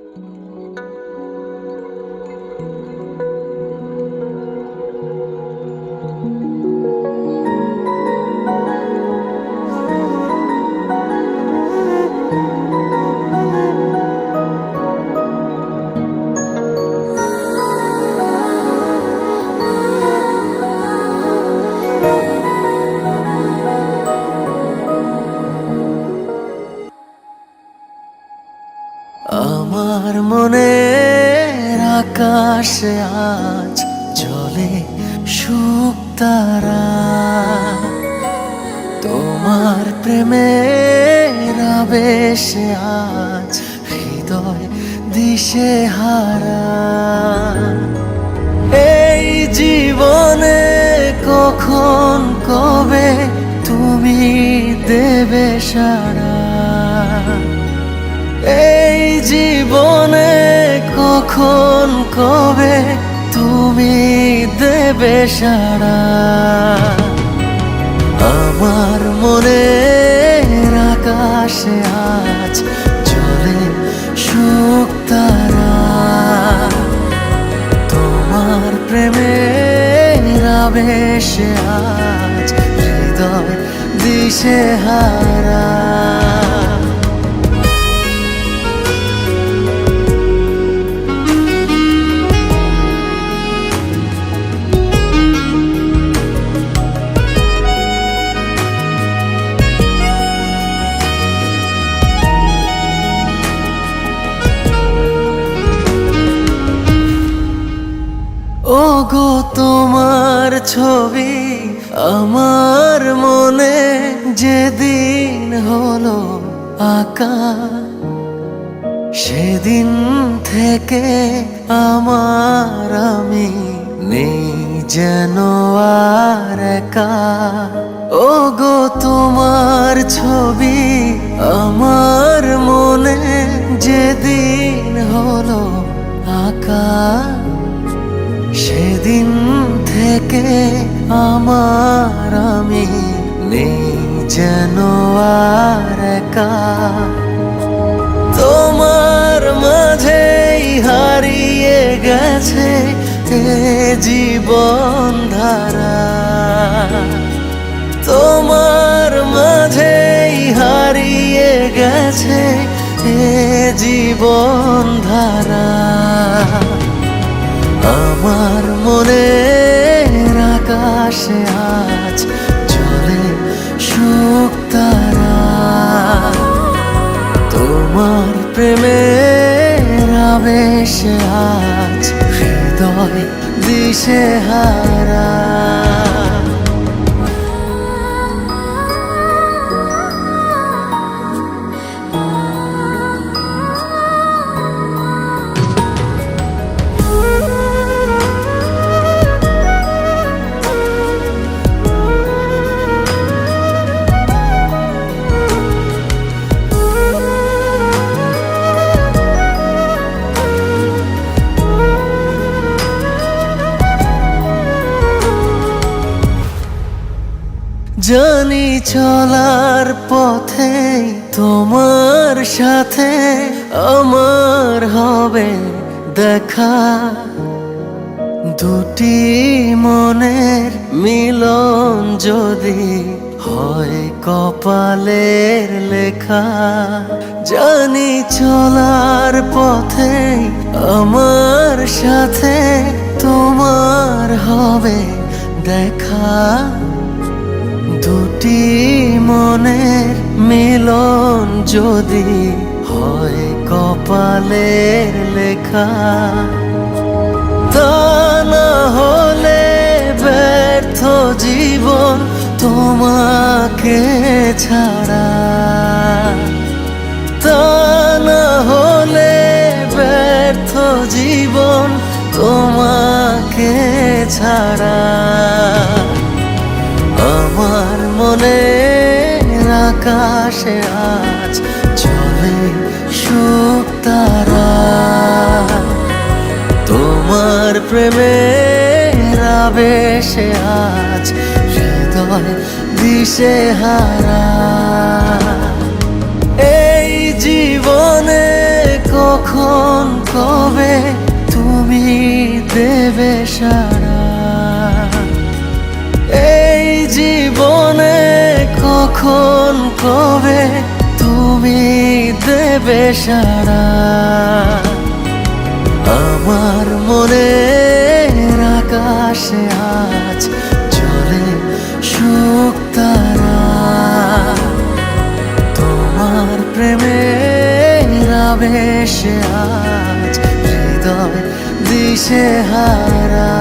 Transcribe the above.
আমার আকাশে আজ জলে সুখ তারা। তোমার প্রেমের আবেশে আজ হৃদয় দিশে হারা। এই জীবনে কখন, কবে তুমি দেবে সারা? এই জীবনে কখন কবে তুমি দেবে সারা আমার মনে আকাশে আজ চলে সুখ তারা। তোমার প্রেমের আবেশে আজ হৃদয় দিশে হারা। গো তোমার ছবি, আমার মনে যেদিন হলো আঁকা সেদিন থেকে আমার আমি নেই যেন আর একা। ও গো তোমার ছবি, আমার মনে আমার আমি নেই যেন আর তোমার মাঝেই হারিয়ে গেছে জীবন ধারা। তোমার মাঝেই হারিয়ে গেছে জীবন ধারা। আকাশে আজ চলে সুখ তারা। তোমার প্রেমের আবেশে আজ হৃদয় দিশে হারা জানি চলার পথে তোমার সাথে আমার হবে দেখা। দুটি মনের মিলন যদি হয় কপালের লেখা। জানি চলার পথে আমার সাথে তোমার হবে দেখা। দুটি মনের মিলন যদি হয় কপালের লেখা, তা না হলে ব্যর্থ জীবন তোমাকে ছাড়া। তা না হলে ব্যর্থ জীবন তোমাকে ছাড়া। আজ চলে সুখ তারা। তোমার প্রেমের আবেশে আজ হৃদয় দিশে হারা। এই জীবনে কখন, কবে তুমি দেবে সারা? এই জীবনে কখন কবে তুমি দেবে সারা আমার মনে আকাশে আজ চলে সুখ তারা। তোমার প্রেমের আবেশে আজ হৃদয় দিশে হারা।